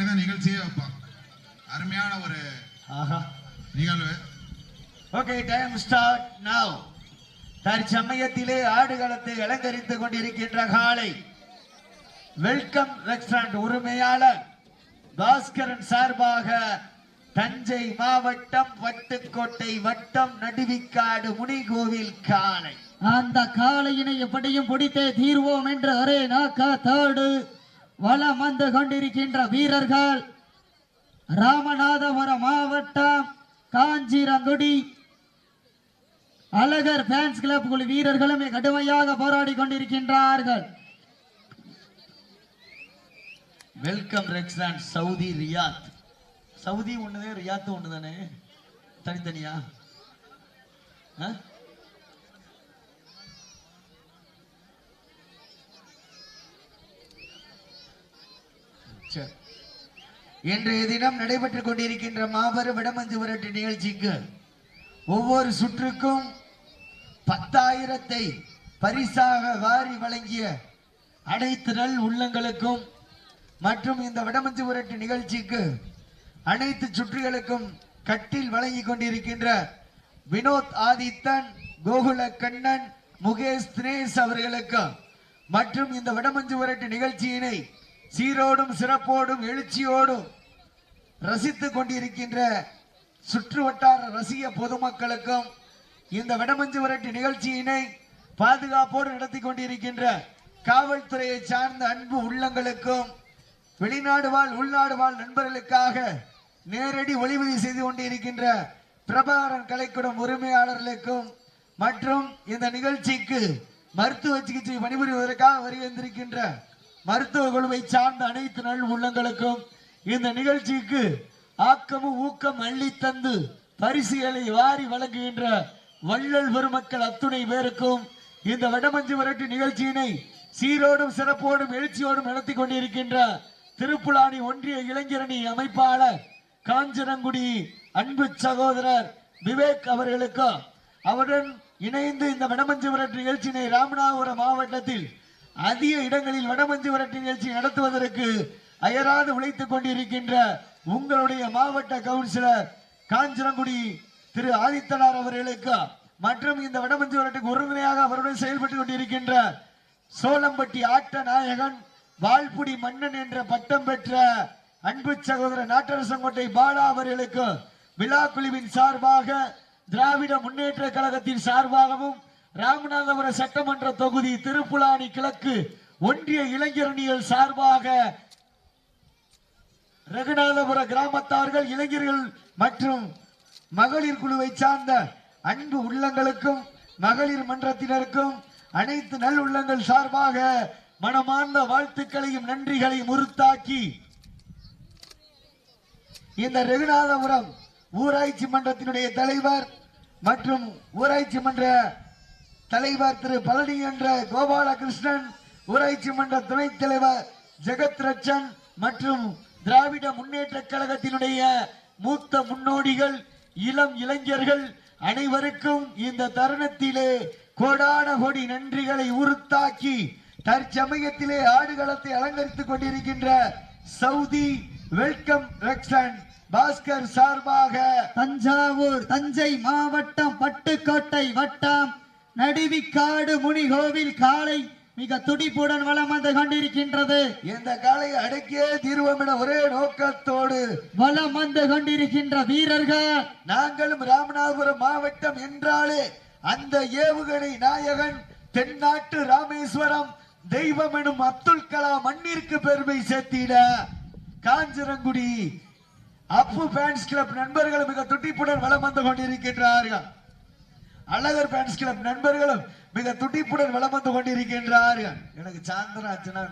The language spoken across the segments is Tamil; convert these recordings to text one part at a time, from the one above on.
முன்னாடி தான் நிகழ்ச்சியே வைப்பான் அருமையான ஒரு ஆஹா. நிகழ்வு. ஓகே டைம் ஸ்டார்ட் நவ் தற்சமயத்திலே ஆடுகளத்தை அலங்கரித்துக் கொண்டிருக்கின்ற காலை. வெல்கம் ரெஸ்டாரண்ட் உரிமையாளர் பாஸ்கரன் சார்பாக தஞ்சை மாவட்டம் வட்டுக்கோட்டை வட்டம் நடுவிக்காடு முனிகோவில் காலை. அந்த காளையினை எப்படியும் பிடித்தே தீர்வோம் என்ற ஒரே நோக்கத்தோடு வலம் வந்து கொண்டிருக்கின்ற வீரர்கள். ராமநாதபுரம் மாவட்டம் காஞ்சிரங்குடி. அழகர் ஃபேன்ஸ் கிளப் குழு வீரர்களும் கடுமையாக போராடி கொண்டிருக்கின்றார்கள். வெல்கம் ரெக்ஸான் சவுதி ரியாத் சவுதி ஒண்ணுதே ரியாத் ஒண்ணுதானே? தனித்தனியா? சரி இன்றைய தினம் நடைபெற்றுக் கொண்டிருக்கின்ற மாபெரும் விடமஞ்சு விரட்டு நிகழ்ச்சிக்கு ஒவ்வொரு சுற்றுக்கும் பத்தாயிரத்தை பரிசாக வாரி வழங்கிய அனைத்து நல் உள்ளங்களுக்கும் மற்றும் இந்த விடமஞ்சு விரட்டு நிகழ்ச்சிக்கு அனைத்து சுற்றுகளுக்கும் கட்டில் வழங்கி கொண்டிருக்கின்ற வினோத் ஆதித்தன் கோகுல கண்ணன் முகேஷ் தினேஷ் அவர்களுக்கும் மற்றும் இந்த விடமஞ்சு விரட்டு நிகழ்ச்சியினை சீரோடும் சிறப்போடும் எழுச்சியோடும் ரசித்துக் கொண்டிருக்கின்ற சுற்று வட்டார ரசிக பொதுமக்களுக்கும் இந்த விடமஞ்சு விரட்டு நிகழ்ச்சியினை பாதுகாப்போடு நடத்தி கொண்டிருக்கின்ற காவல்துறையை சார்ந்த அன்பு உள்ளங்களுக்கும் வெளிநாடு வாழ் உள்நாடு வாழ் நண்பர்களுக்காக நேரடி ஒளிபதி செய்து கொண்டிருக்கின்ற பிரபாகரன் கலைக்கூடம் உரிமையாளர்களுக்கும் மற்றும் இந்த நிகழ்ச்சிக்கு மருத்துவ சிகிச்சை பணிபுரிவதற்காக வருகின்றிருக்கின்ற மருத்துவ குழுவை சார்ந்த அனைத்து நல் உள்ளங்களுக்கும் இந்த நிகழ்ச்சிக்கு ஆக்கமும் ஊக்கம் அள்ளி தந்து பரிசுகளை வாரி வழங்குகின்ற வள்ளல் பெருமக்கள் அத்துணை பேருக்கும் இந்த வடமஞ்சு விரட்டு நிகழ்ச்சியினை சீரோடும் சிறப்போடும் எழுச்சியோடும் நடத்தி கொண்டிருக்கின்ற திருப்புலானி ஒன்றிய இளைஞரணி அமைப்பாளர் காஞ்சனங்குடி அன்பு சகோதரர் விவேக் அவர்களுக்கும் அவருடன் இணைந்து இந்த வடமஞ்சு விரட்டு நிகழ்ச்சியினை ராமநாதபுரம் மாவட்டத்தில் அதிக இடங்களில் வடமஞ்சு விரட்டு நிகழ்ச்சி நடத்துவதற்கு அயராது உழைத்துக் கொண்டிருக்கின்ற உங்களுடைய மாவட்ட கவுன்சிலர் காஞ்சனங்குடி திரு ஆதித்தனார் அவர்களுக்கு மற்றும் இந்த வடமஞ்சு விரட்டுக்கு உறுதுணையாக அவருடன் செயல்பட்டு கொண்டிருக்கின்ற சோளம்பட்டி ஆட்ட நாயகன் வால்புடி மன்னன் என்ற பட்டம் பெற்ற அன்பு சகோதரர் நாட்டரசங்கோட்டை பாலா அவர்களுக்கு விழா குழுவின் சார்பாக திராவிட முன்னேற்ற கழகத்தின் சார்பாகவும் ராமநாதபுரம் சட்டமன்ற தொகுதி திருப்புலானி கிழக்கு ஒன்றிய இளைஞரணிகள் சார்பாக ரகுநாதபுர கிராமத்தார்கள் இளைஞர்கள் மற்றும் மகளிர் குழுவை சார்ந்த அன்பு உள்ளங்களுக்கும் மகளிர் மன்றத்தினருக்கும் அனைத்து நல் உள்ளங்கள் சார்பாக மனமார்ந்த வாழ்த்துக்களையும் நன்றிகளையும் உறுத்தாக்கி இந்த ரகுநாதபுரம் ஊராட்சி மன்றத்தினுடைய தலைவர் மற்றும் ஊராட்சி மன்ற தலைவர் திரு பழனி என்ற கோபாலகிருஷ்ணன் ஊராட்சி மன்ற துணைத் தலைவர் ஜெகத் ரட்சன் மற்றும் திராவிட முன்னேற்ற கழகத்தினுடைய மூத்த முன்னோடிகள் இளம் இளைஞர்கள் அனைவருக்கும் இந்த தருணத்திலே கோடான கோடி நன்றிகளை உறுத்தாக்கி தற்சமயத்திலே ஆடுகளத்தை அலங்கரித்துக் கொண்டிருக்கின்ற சவுதி வெல்கம் ரெக்ஸன் பாஸ்கர் சார்பாக தஞ்சாவூர் தஞ்சை மாவட்டம் பட்டுக்கோட்டை வட்டம் நடுவிக்காடு முனிகோவில் காலை மிக துடிப்புடன் வலம் வந்து கொண்டிருக்கின்றது. இந்த காலை அடக்கியே தீர்வோம் என ஒரே நோக்கத்தோடு வலம் வந்து கொண்டிருக்கின்ற வீரர்கள். நாங்களும் ராமநாதபுரம் மாவட்டம் என்றாலே அந்த ஏவுகணை நாயகன் தென்னாட்டு ராமேஸ்வரம் தெய்வம் எனும் அப்துல் கலாம் மண்ணிற்கு பெருமை சேர்த்திட. காஞ்சிரங்குடி அப்பு ஃபேன்ஸ் கிளப் நண்பர்கள் மிக துடிப்புடன் வலம் வந்து கொண்டிருக்கின்றார்கள். அழகர் ஃபேன்ஸ் கிளப் நண்பர்களும் மிக துடிப்புடன் வலம் வந்து கொண்டிருக்கின்றார்கள். எனக்கு சாயந்தரம் ஆச்சுன்னா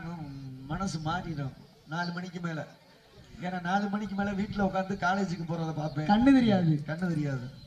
மனசு மாறிடும். நாலு மணிக்கு மேல. ஏன்னா நாலு மணிக்கு மேல வீட்டுல உட்காந்து காலேஜுக்கு போறத பார்ப்பேன். கண்ணு தெரியாது. கண்ணு தெரியாது.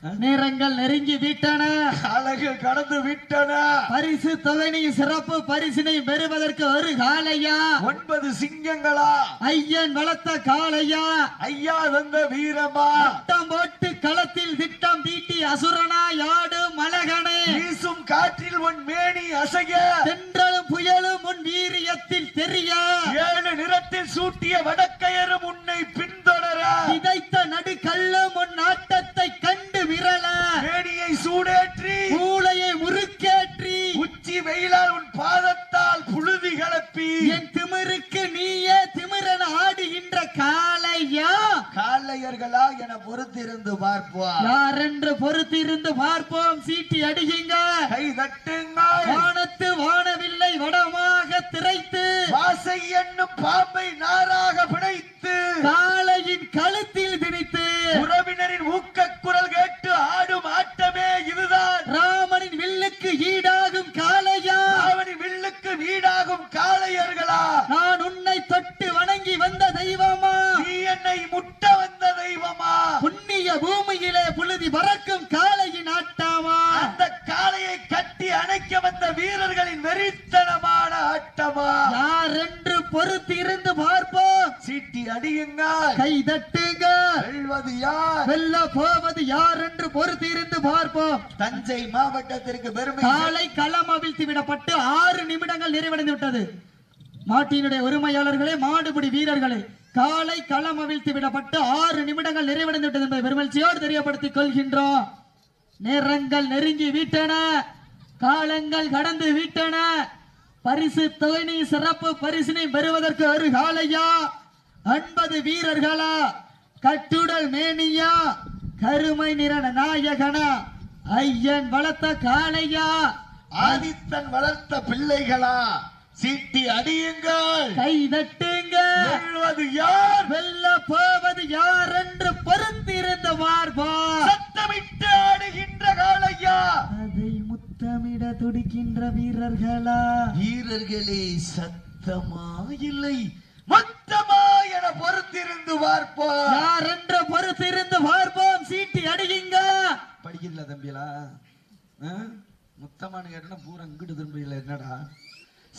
நேரங்கள் நெருங்கி விட்டன. அழகு கடந்து விட்டன. பரிசு தொகையின் சிறப்பு பரிசினை பெறுவதற்கு ஒரு காலையா ஒன்பது சிங்கங்களா? ஐயன் வளர்த்த காலையா ஐயா வந்த வீரமா? வட்டம் போட்டு களத்தில் திட்டம் தீட்டி அசுரனா யாடு மலகனே. வீசும் காற்றில் உன் மேனி அசைய. தென்றலும் புயலும் உன் வீரியத்தில் தெரிய. ஏழு நிறத்தில் சூட்டிய வடக்கயரும் உன்னை பின்தொடர. விதைத்த நடுக்கல்லும் உன் நாட்டை சூடேற்றி மூளையை முறுக்கேற்றி உச்சி வெயிலால் உன் பாதத்தால் புழுதி கலப்பி என் திமிருக்கு நீயே திமிரன் ஆடுகின்ற காலையா காலையர்களா என பொறுத்திருந்து பார்ப்போம். யார் என்று பொறுத்திருந்து பார்ப்போம்? சீட்டி அடிகிங்க கை தட்டுங்க வானத்து வானவில்லை வடமாக திரைத்து. வாசை என்னும் பாம்பை நாராக பிடைத்து ஆட்டமா யார் என்று பொறுத்திருந்து பார்ப்போம் சீட்டி அடியுங்கள். கை தட்டுங்க வெல்வது யார்? வெல்ல போவது யார் என்று பொறுத்திருந்து பார்ப்போம் தஞ்சை மாவட்டத்திற்கு பெருமை காலை களம் அவிழ்த்து விடப்பட்டு ஆறு நிமிடங்கள் நிறைவடைந்து விட்டது. மாட்டினுடைய உரிமையாளர்களே மாடுபிடி வீரர்களே காலை களம் அவிழ்த்து விடப்பட்டு ஆறு நிமிடங்கள் நிறைவடைந்து விட்டது என்பதை பெருமகிழ்ச்சியோடு தெரியப்படுத்திக் கொள்கின்றோம். நேரங்கள் நெருங்கி விட்டன. காலங்கள் கடந்து விட்டன. பரிசு தொகைனி சிறப்பு பரிசினை பெறுவதற்கு ஒரு காலையா அன்பது வீரர்களா? கட்டுடல் மேனியா? கருமை நிறன நாயகனா? ஐயன் வளர்த்த காளையா? ஆதித்தன் வளர்த்த பிள்ளைகளா? சீட்டி அடியுங்கள். கை தட்டுங்க வெல்வது யார்? வெல்ல போவது யார் என்று பொறுத்திருந்த பார்ப்பா சத்தமிட்டு ஆடுகின்ற காளையா? அதை முத்தமிட துடிக்கின்ற வீரர்களா? வீரர்களே சத்தமா இல்லை மொத்தமா என பொறுத்திருந்து பார்ப்போம். யார் என்று பொறுத்திருந்து பார்ப்போம்? சீட்டி அடியுங்க. படிக்கல தம்பிகளா ஆ? முத்தமானு கேட்டா பூரா இங்கிட்டு திரும்பியில என்னடா?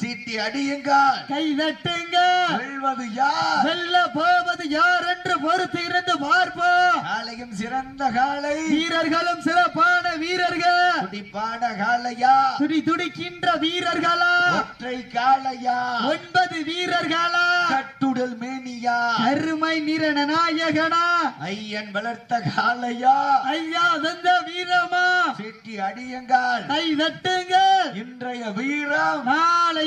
சீட்டி அடியுங்கள். கை தட்டுங்க வெல்வது யார்? வெல்ல போவது யார் என்று பொறுத்திருந்து பார்ப்போம். காளையும் சிறந்த காளை. வீரர்களும் சிறப்பான வீரர்கள். துடிப்பான காளையா? துடி துடிக்கின்ற வீரர்களா? ஒற்றை காளையா? ஒன்பது வீரர்களா? கட்டுடல் மேனியா? அருமை நிறன நாயகனா? ஐயன் வளர்த்த காளையா? ஐயா தந்த வீரமா? சீட்டி அடியுங்கள். கை தட்டுங்க இன்றைய வீரம்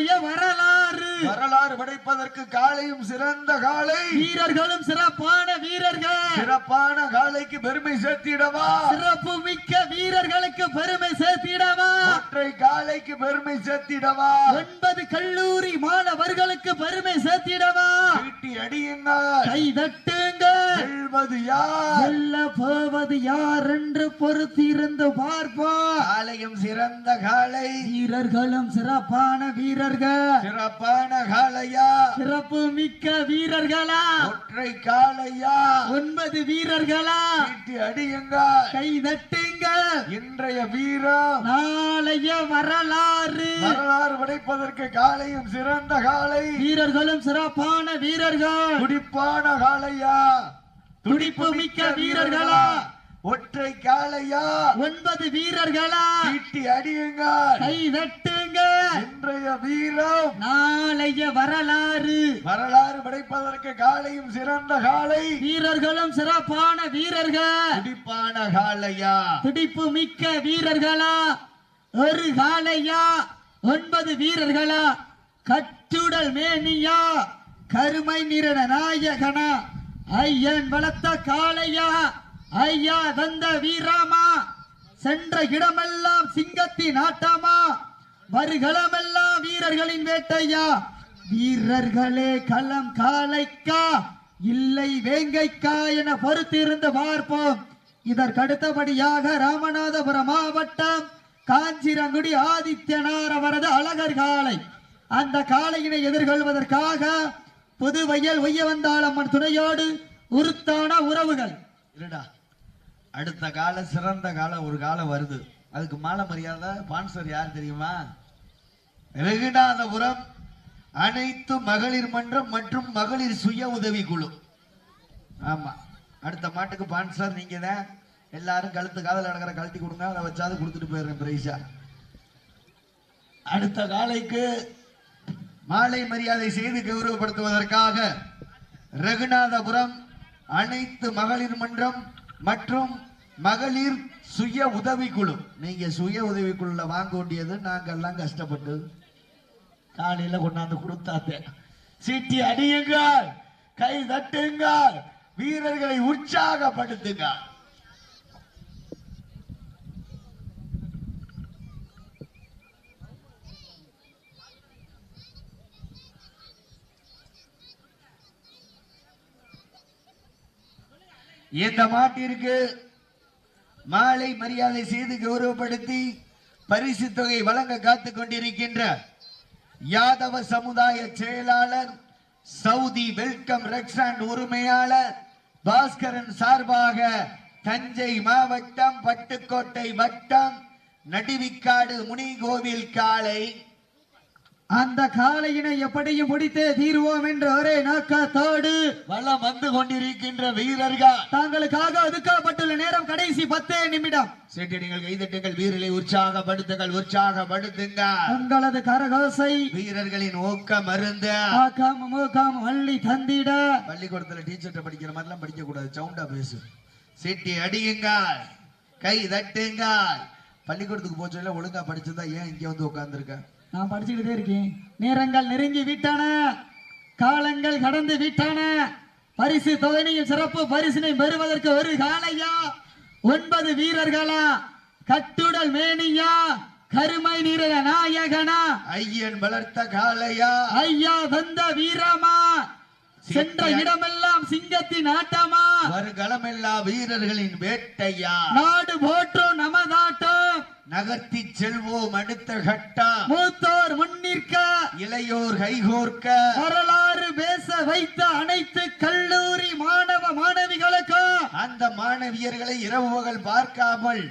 நாளைய வரலாறு. வரலாறு படைப்பதற்கு காளையும் சிறந்த காளை. வீரர்களும் சிறப்பான வீரர்கள். சிறப்பான காளைக்கு பெருமை சேர்த்திடவா? சிறப்பு மிக்க வீரர்களுக்கு பெருமை சேர்த்திடவா? ஒற்றை காளைக்கு பெருமை சேர்த்திடவா? ஒன்பது கல்லூரி மாணவர்களுக்கு பெருமை சேர்த்திடவா? சீட்டி அடியுங்கள். கை தட்டுங்க வெல்வது யார்? வெல்ல போவது யார் என்று பொறுத்திருந்து பார்ப்போம். காளையும் சிறந்த காளை. வீரர்களும் சிறப்பான வீரர்கள். சிறப்பான காளையா. சிறப்பு மிக்க வீரர்களா. ஒற்றை காளையா. ஒன்பது வீரர்களா. சீட்டி அடியுங்கள். கை தட்டுங்க இன்றைய வீரம். நாளைய வரலாறு. வரலாறு படைப்பதற்கு காளையும் சிறந்த காளை. வீரர்களும் சிறப்பான வீரர்கள். துடிப்பான காளையா. துடிப்பு மிக்க வீரர்களா. ஒற்றை காளையா. ஒன்பது வீரர்களா. சீட்டி அடியுங்கள். கை தட்டுங்க இன்றைய வீரம். நாளைய வரலாறு. வரலாறு படைப்பதற்கு காளையும் சிறந்த காளை வீரர்களும் சிறப்பான வீரர்கள். துடிப்பான காளையா துடிப்பு மிக்க வீரர்களா? ஒரு காளையா ஒன்பது வீரர்களா? கட்டுடல் மேனியா? கருமை நிறன நாயகனா? ஐயன் வளர்த்த காளையா? ஐயா தந்த வீராமா? சென்ற இடமெல்லாம் சிங்கத்தின் ஆட்டமா? வருகளமெல்லாம் வீரர்களின் வேட்டையா? வீரர்களே களம் காளைக்கா இல்லை வேங்கைக்கா என பொறுத்திருந்து பார்ப்போம். இதற்கடுத்தபடியாக ராமநாதபுரம் மாவட்டம் காஞ்சிரங்குடி ஆதித்யனார் அவரது அழகர் காளை. அந்த காளையினை எதிர்கொள்வதற்காக புதுவையில் ஒய்யவந்தாளம்மன் துணையோடு உருத்தான உறவுகள். இல்லடா அடுத்த கால சிறந்த காலம் ஒரு காலம் வருது. அதுக்கு மாலை மரியாதை பான்சர் யார் தெரியுமா? ரகுநாதபுரம் அனைத்து மகளிர் மன்றம் மற்றும் மகளிர் சுய உதவி குழு ஆமா. அடுத்த மாட்டுக்கு பான்சர் நீங்க தான் எல்லாரும் கழுத்து காதல் நடக்கிற கழட்டி கொடுங்க அதை வச்சாது கொடுத்துட்டு போயிடுறேன் பிரைஸா அடுத்த காலைக்கு மாலை மரியாதை செய்து கௌரவப்படுத்துவதற்காக ரகுநாதபுரம் அனைத்து மகளிர் மன்றம் மற்றும் மகளிர் சுய உதவிக்குழு. நீங்க சுய உதவிக்குழுல வாங்க வேண்டியது நாங்கள்லாம் கஷ்டப்பட்டு காலையில் கொண்டாந்து கொடுத்தாத்தே சீட்டி அடியுங்கள் கை தட்டுங்க வீரர்களை உற்சாகப்படுத்துங்க. இந்த மாட்டிற்கு மாலை மரியாதை செய்து கௌரவப்படுத்தி பரிசு தொகை வழங்க காத்துக் கொண்டிருக்கின்ற யாதவ சமுதாய செயலாளர் சவுதி வெல்கம் ரெக்ஸாண்ட் உரிமையாளர் பாஸ்கரன் சார்பாக தஞ்சை மாவட்டம் பட்டுக்கோட்டை வட்டம் நடுவிக்காடு முனிகோவில் காலை அந்த காளையினை எப்படியும் முடித்தே தீர்வோம் என்ற ஒரே நோக்கத்தோடு வளம் வந்து கொண்டிருக்கின்ற வீரர்கள். தாங்களுக்காக ஒதுக்கப்பட்டுள்ள நேரம் கடைசி பத்தே நிமிடம். செட்டிடிகள் கைதட்டுங்கள் வீரர்களை உற்சாகப்படுத்துங்கள் உற்சாகப்படுத்துங்க உங்களது கரகோசை வீரர்களின் ஊக்கம் மருந்து ஆக்கம் மூக்கம் அள்ளி தந்திட. பள்ளிக்கூடத்துல டீச்சர்ட்ட படிக்கிற மாதிரிலாம் படிக்க கூடாது சவுண்டா பேசு. சிட்டி அடியுங்க கை தட்டுங்க பள்ளிக்கூடத்துக்கு போச்சோல ஒழுங்கா படிச்சிருந்தா ஏன் இங்க வந்து உட்கார்ந்துருக்க? நான் படிச்சுக்கிட்டே இருக்கேன். நேரங்கள் நெருங்கி விட்டன. காலங்கள் கடந்து விட்டன. பரிசு தொகையினையும் சிறப்பு பரிசினை பெறுவதற்கு ஒரு காலையா ஒன்பது வீரர்களா? கட்டுடல் மேனியா? கருமை நிற நாயகனா? ஐயன் வளர்த்த காளையா? ஐயா வந்த வீரமா? சென்ற இடமெல்லாம் சிங்கத்தின் ஆட்டமா? வருகளமெல்லா வீரர்களின் வேட்டையா? நாடு போற்றும் நமதாட்டம்? நகர்த்தி செல்வோம் அடுத்த கட்டம் மூத்தோர் முன்னிற்க இளையோர் கைகோர்க்க வரலாறு பேச வைத்த அனைத்து கல்லூரி மாணவ மாணவிகளுக்கும் அந்த மாணவியர்களை இரவு பகல் பார்க்காமல்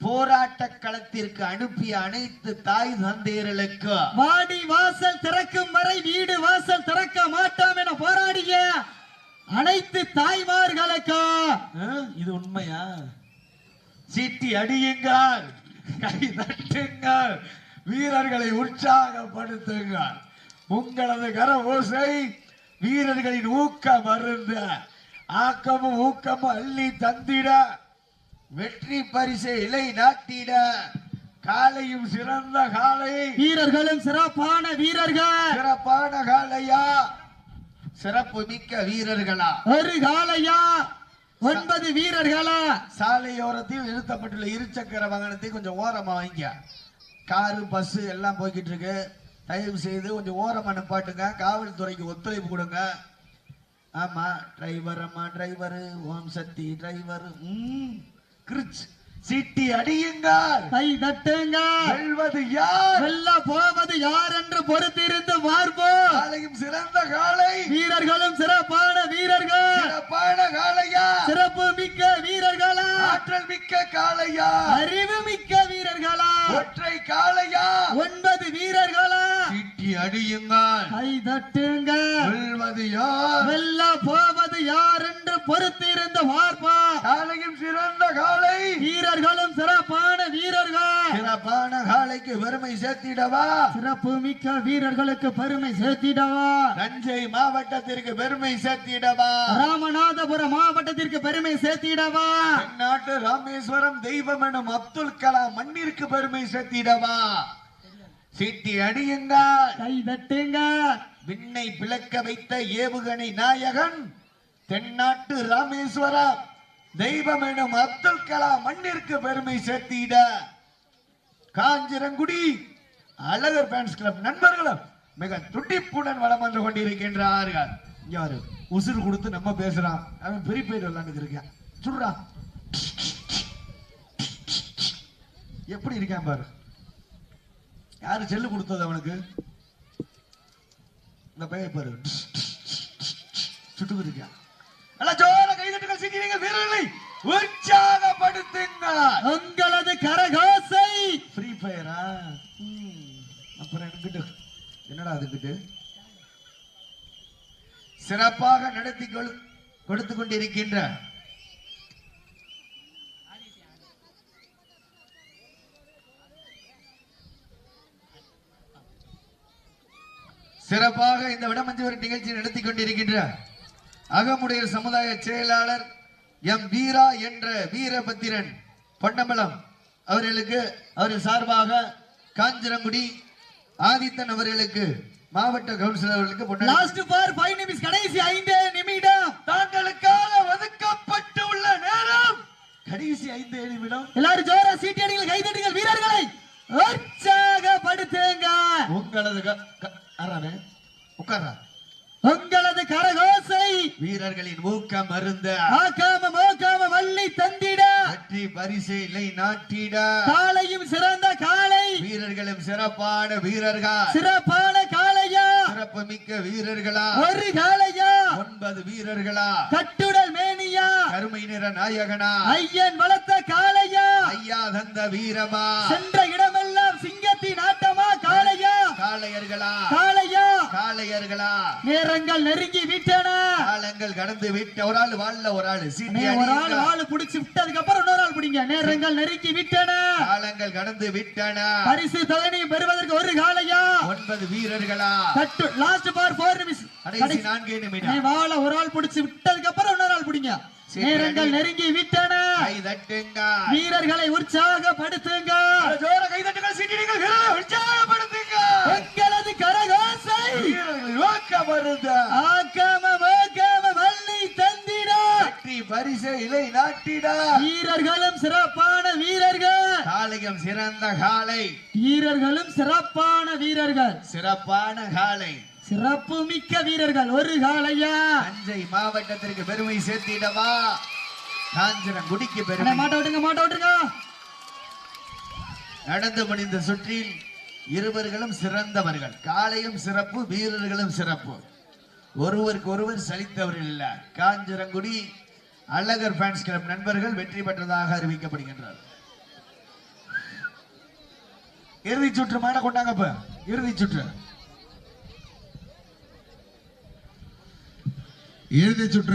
போராட்ட களத்திற்கு அனுப்பிய அனைத்து தாய் தந்தையர்களுக்கு. வாடி வாசல் திறக்கும் வரை வீடு வாசல் திறக்க மாட்டோம் என போராடிய அனைத்து தாய்மார்களுக்கும் இது உண்மையா? சீட்டி அடியுங்கள் கை தட்டுங்கள் வீரர்களை உற்சாகப்படுத்துங்கள். உங்களது கர ஓசை வீரர்களின் ஊக்க மருந்த ஆக்கமும் ஊக்கமும் அள்ளி தந்திட வெற்றி பரிசை இலை நாட்டிட காலையும் சிறந்த காலை. வீரர்களும் சிறப்பான வீரர்கள். சிறப்பான காலையா? சிறப்பு மிக்க வீரர்களா? ஒரு காலையா? ஒன்பது வீரர்களா? சாலையோரத்தில் நிறுத்தப்பட்டுள்ள இருசக்கர வாகனத்தை கொஞ்சம் ஓரமா வைங்க காரு பஸ் எல்லாம் போய்கிட்டு இருக்கு தயவு செய்து கொஞ்சம் ஓரமா நிப்பாட்டுங்க. காவல்துறைக்கு ஒத்துழைப்பு கொடுங்க. ஆமா டிரைவர் அம்மா டிரைவர் ஓம் சக்தி டிரைவர் ம் கிரிச். சிட்டி அடியுங்கள் கை தட்டுங்க வெல்வது யார்? வெல்ல போவது யார் என்று பொறுத்திருந்து பார்ப்போம். காலையும் சிறந்த காலை. வீரர்களும் சிறப்பான வீரர்கள். சிறப்பான காளையா சிறப்பு மிக்க வீரர்களா? ஆற்றல் மிக்க காளையா அறிவு மிக்க வீரர்களா? ஒற்றை காளையா ஒன்பது வீரர்களா? சிட்டி அடியுங்கள் கை தட்டுங்க வெல்வது யார்? வெல்ல போவது யார் என்று பொறுத்திருந்து பார்ப்போம். காலையும் சிறந்த காலை. வீரர்களும் சிறப்பான வீரர்கள். சிறப்பான காலைக்கு பெருமை சேர்த்திடவா? சிறப்பு மிக்க வீரர்களுக்கு பெருமை சேர்த்திடவா? தஞ்சை மாவட்டத்திற்கு பெருமை சேர்த்திடவா? ராமநாதபுரம் மாவட்டத்திற்கு பெருமை சேர்த்திடவா? தென்னாட்டு ராமேஸ்வரம் தெய்வம் எனும் அப்துல் கலாம் மண்ணிற்கு பெருமை சேர்த்திடவா? சீட்டி அடியுங்கள் கை தட்டுங்க விண்ணை பிளக்க வைத்த ஏவுகணை நாயகன் தென்னாட்டு ராமேஸ்வரம். தெய்வம் எனும் அப்துல் கலாம் மண்ணிற்கு பெருமை சேர்த்திட. காஞ்சிரங்குடி அழகர் ஃபேன்ஸ் கிளப் நண்பர்களும் மிக துடிப்புடன் வளம் வந்து கொண்டிருக்கின்றார்கள். யாரு உசுறு கொடுத்து நம்ம பேசுறான். அவன் பெரிய பேர் விளாண்டுக்கு இருக்கான் எப்படி இருக்கான் பாரு? யாரு செல்லு கொடுத்தது அவனுக்கு? இந்த பையன் பாரு. சுட்டு இருக்கான். நல்லா ஜோர கைதட்டுகள் வீரர்களை? உங்களது கரகோசை. ஃப்ரீ ஃபயரா அப்புறம் என்கிட்ட என்னடா அதுக்கிட்டு சிறப்பாக நடத்தி கொடுத்து கொண்டிருக்கின்ற சிறப்பாக இந்த விடமஞ்சவர் நிகழ்ச்சி நடத்தி கொண்டிருக்கின்ற அகமுடைய சமுதாய செயலாளர் எம் வீரா என்ற வீரபத்திரன் பொன்னம்பலம் அவர்களுக்கு அவர்கள் சார்பாக காஞ்சிரங்குடி ஆதித்தன் அவர்களுக்கு மாவட்ட கவுன்சிலர்களுக்கு லாஸ்ட் பார் ஃபைவ் நிமிஷம் கடைசி ஐந்து நிமிடம். தாங்களுக்காக ஒதுக்கப்பட்டு உள்ள நேரம். கடைசி ஐந்து நிமிடம். எல்லாரும் ஜோரா சீட்டடிகள் கைதடிகள் வீரர்களை உற்சாகப்படுத்துங்க. உங்களது உட்கார்றா உங்களது கரகோசை வீரர்களின் ஊக்கம் மருந்த ஆக்காம மோக்காம வள்ளி தந்திட. வெற்றி பரிசு இல்லை நாட்டிட. காளையும் சிறந்த காளை. வீரர்களும் சிறப்பான வீரர்கள். சிறப்பான காளையா. சிறப்பு மிக்க வீரர்களா. ஒரு காளையா. ஒன்பது வீரர்களா. கட்டுடல் மேனியா. கருமை நிற நாயகனா. ஐயன் வளர்த்த காளையா. ஐயா தந்த வீரமா. சென்ற இடமெல்லாம் சிங்கத்தின் காளையர்களா? காளையா? காளையர்களா? நேரங்கள் நெருங்கி விட்டன? காலங்கள் கடந்து விட்ட ஒரு ஆள் வாழல ஒரு ஆள் ஒரு ஆள். ஆளு புடிச்சு விட்டதுக்கு அப்புறம் இன்னொரு ஆள் பிடிங்க. நேரங்கள் நெருங்கி விட்டன? காலங்கள் கடந்து விட்டன? பரிசு தொகையும் பெறுவதற்கு ஒரு காளையா? ஒன்பது வீரர்களா? கட்டு லாஸ்ட் பார் போர் நிமிஷம் கடைசி நான்கே நிமிடம் வாழ ஒரு ஆள் புடிச்சு விட்டதுக்கு அப்புறம் இன்னொரு ஆள் பிடிங்க. நேரங்கள். நெருங்கி விட்டன? கை தட்டுங்க. வீரர்களை உற்சாகப்படுத்துங்க. உற்சாகப்படுத்துங்க. உங்களது கரகோசை மருந்த ஆக்காம மோக்காம வள்ளி தந்திட. வெற்றி பரிசு இலை நாட்டிட. வீரர்களும் சிறப்பான வீரர்கள். காளையம் சிறந்த காளை. வீரர்களும் சிறப்பான வீரர்கள். சிறப்பான காளை. சிறப்பு மிக்க வீரர்கள். ஒரு காளையா? தஞ்சை மாவட்டத்திற்கு பெருமை சேர்த்திடவா? காஞ்சனம் குடிக்கு பெருமை மாட்ட விட்டுங்க மாட்ட விட்டுங்க நடந்து முடிந்த சுற்றில் இருவர்களும் சிறந்தவர்கள். காளையும் சிறப்பு வீரர்களும் சிறப்பு. ஒருவருக்கு ஒருவர் சலித்தவர்கள் இல்ல. காஞ்சிரங்குடி அழகர் ஃபேன்ஸ் கிளப் நண்பர்கள் வெற்றி பெற்றதாக அறிவிக்கப்படுகின்றார். இறுதி சுற்று மாட கொண்டாங்க இப்ப இறுதி சுற்று. இறுதி சுற்று